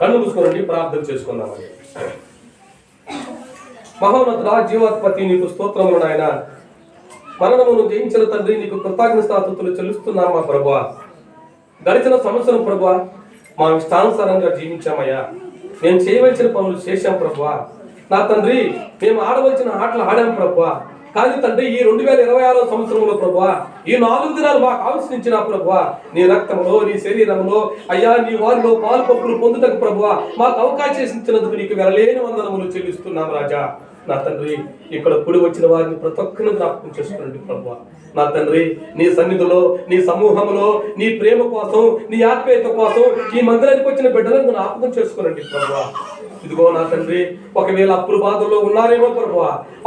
కన్ను మూసుకోనండి ప్రార్థన చేసుకుందామండి. మహోన్నతుడా జీవోత్పత్తి నీకు స్తోత్రములు నాయన. మరణమును జయించిన తండ్రి నీకు కృతజ్ఞతాతులు చెల్లిస్తున్నాం మా ప్రభా గడిచిన సంవత్సరం ప్రభా మా ఇష్టానుసారంగా జీవించామయ్యా. మేము చేయవలసిన పనులు చేశాం ప్రభా నా తండ్రి మేము ఆడవలసిన ఆటలు ఆడాం ప్రభా కానీ తండ్రి ఈ రెండు వేల ఇరవై ఆరో సంవత్సరంలో ప్రభా ఈ నాలుగు దినాలు మాకు ఆవిష్కరించిన ప్రభా నీ రక్తంలో నీ శరీరంలో అయ్యా నీ వారిలో పాలు పప్పులు పొందుటకు ప్రభా మాకు అవకాశం ఇచ్చినందుకు నీకు వెళ్ళలేని వందనములు చెల్లిస్తున్నాం రాజా. నా తండ్రి ఇక్కడ కూడి వచ్చిన వారిని ప్రతి ఒక్కరిని జ్ఞాపకం చేసుకోండి ప్రభు నా తండ్రి నీ సన్నిధిలో నీ సమూహంలో నీ ప్రేమ కోసం నీ ఆత్మీయత కోసం ఈ మందిరానికి వచ్చిన బిడ్డలను జ్ఞాపకం చేసుకోనండి ప్రభు ఇదిగో నా తండ్రి ఒకవేళ అప్పుల బాధల్లో ఉన్నారేమో ప్రభు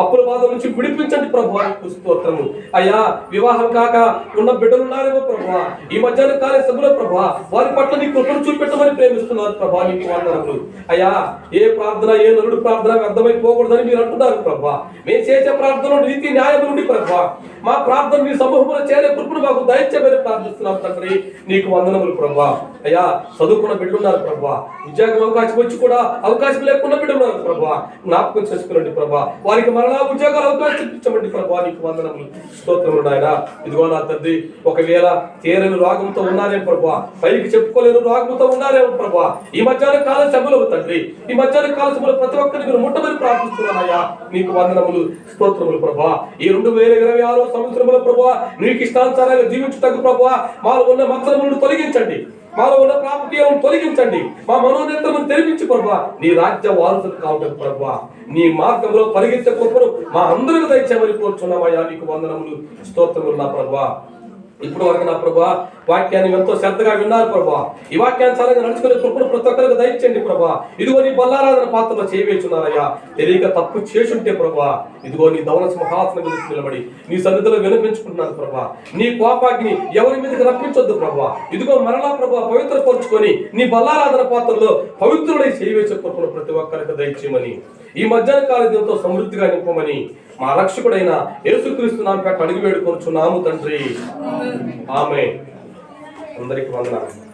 అప్పుల బాధ నుంచి విడిపించండి ప్రభు స్తోత్రము. అయ్యా వివాహం కాక ఉన్న బిడ్డలు ఉన్నారేమో ప్రభు ఈ మధ్యాహ్న కాలే సభలో ప్రభు వారి పట్ల నీ కృపను చూపెట్టమని ప్రేమిస్తున్నారు ప్రభా నీకు వందనములు. అయ్యా ఏ ప్రార్థన ఏ నలుడు ప్రార్థన వ్యర్థమైపోకూడదని మీరు అంటున్నారు ప్రభా. మేము చేసే ప్రార్థన నీతి న్యాయం నుండి ప్రభు. మా ప్రార్థన మీ సమూహంలో చేరే కృపను మాకు దయచేమని ప్రార్థిస్తున్నాం తండ్రి నీకు వందనములు ప్రభా. అయ్యా చదువుకున్న బిడ్డలున్నారు ప్రభా. ఉద్యోగం అవకాశం వచ్చి కూడా అవకాశం లేకుండా బిడ్డలున్నారు ప్రభా. జ్ఞాపకం చేసుకునండి ప్రభా. వారికి మరలా ఉద్యోగాలు అవకాశం ఇచ్చమండి ప్రభా. నీకు వందనములు. స్తోత్రములు నాయన. ఇదిగో నా తండ్రి ఒకవేళ తీరని రోగంతో ఉన్నారేమో ప్రభా. పైకి చెప్పుకోలేని రోగంతో ఉన్నారేమో ప్రభా. ఈ మధ్యాహ్న కాల సభలు తండ్రి. ఈ మధ్యాహ్న కాల సభలో ప్రతి ఒక్కరిని మీరు ముట్టమని ప్రార్థిస్తున్నానయ్యా నీకు వందనములు స్తోత్రములు ప్రభా. ఈ రెండు వేల ఇరవై ఆరో సంవత్సరముల ప్రభా నీకు ఇష్టానుసారంగా జీవించుటకు ప్రభా మాలో ఉన్న మత్సరములను తొలగించండి. మాలో ఉన్న ప్రాపకీయాలను తొలగించండి. మా మనోనేత తెరిపించి ప్రభా నీ రాజ్య వారసులు కావటం ప్రభా నీ మార్గంలో పరిగెత్తే కృపను మా అందరికి దయచేయమని కోరుచున్నామయ్యా. నీకు వందనములు స్తోత్రములు నా ప్రభా. ఇప్పుడు వరకు నా ప్రభా వాక్యాన్ని ఎంతో శ్రద్ధగా విన్నారు ప్రభా. ఈ వాక్యానుసారంగా నడుచుకునే కృపను ప్రతి ఒక్కరికి దయచండి ప్రభా. ఇదిగో నీ బల్లారాధన పాత్రలో చేయవేచున్నారయ్యా తెలియక తప్పు చేసుంటే ప్రభా ఇదిగో నీ దౌన సింహాసనం మీద నిలబడి నీ సన్నిధిలో వినిపించుకుంటున్నాను ప్రభా. నీ కోపాగ్ని ఎవరి మీదకి రప్పించొద్దు ప్రభా. ఇదిగో మరలా ప్రభా పవిత్రపరుచుకొని నీ బల్లారాధన పాత్రలో పవిత్రుడై చేయవేసే కృపను ప్రతి ఒక్కరికి దయచేయమని. ఈ మధ్యాహ్న కాల దీంతో సమృద్ధిగా నింపమని మా రక్షకుడైన యేసుక్రీస్తు నామపేట అడిగి వేడుకొచ్చున్నాము తండ్రి. ఆమె అందరికి వందనాలు.